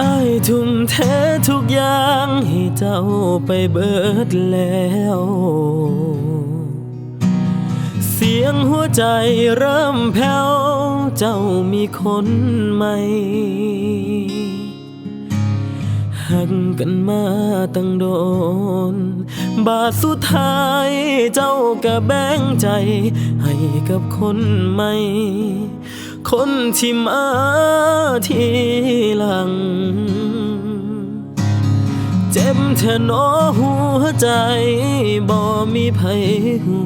อายทุ่มเททุกอย่างให้เจ้าไปเบิดแล้ว เสียงหัวใจเริ่มแผ่วเจ้ามีคนใหม่หักกันมาตั้งโดน บาทสุดท้ายเจ้าก็แบ่งใจ ให้กับคนใหม่ คนที่มาทีหลัง เจ็บแทนอหัวใจบ่มีไผหู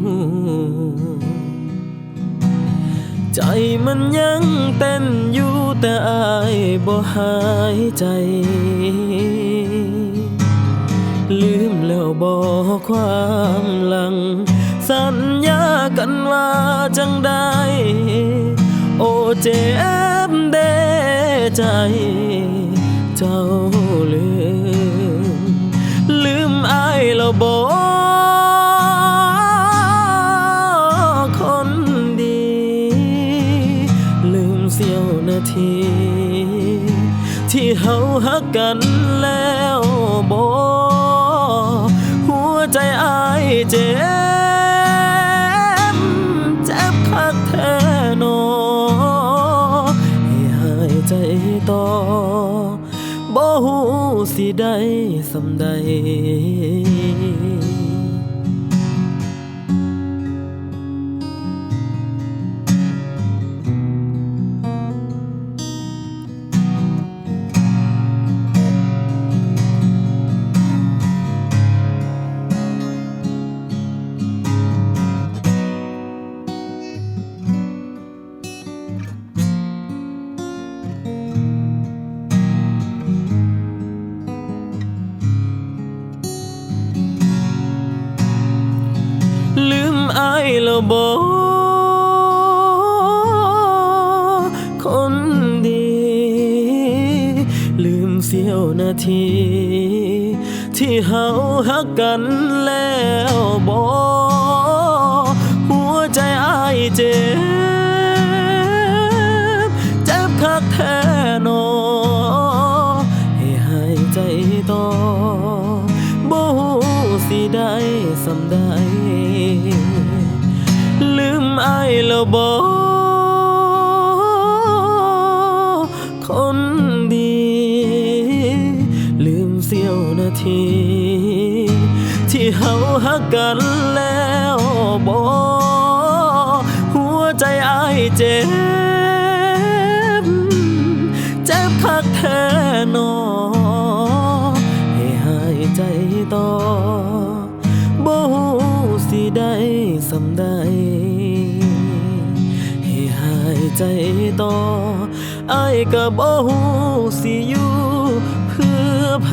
ใจมันยังเต้นอยู่แต่อายบ่หายใจ ลืมแล้วบอกความหลัง สัญญากันว่าจังได้ โอเจ็บเดใจ เจ้าลืม อายแล้วบอกคนดี ลืมเสี้ยวนาที ที่เฮาฮักกันแล้วบอกหัวใจอายเจ็บเจ็บคักแท้นอให้หายใจต่อ บ่หูสิได้สำใด อายแล้วบอกคนดี ลืมเสี้ยวนาที ที่เฮาฮักกันแล้วบอ บอกคนดี ลืมเสี้ยวนาที ที่เฮาฮักกันแล้วบอกหัวใจอายเจ็บ เจ็บคักแท้ ใจต่ออายก็บ่ฮู้สิอยู่เพื่อไผ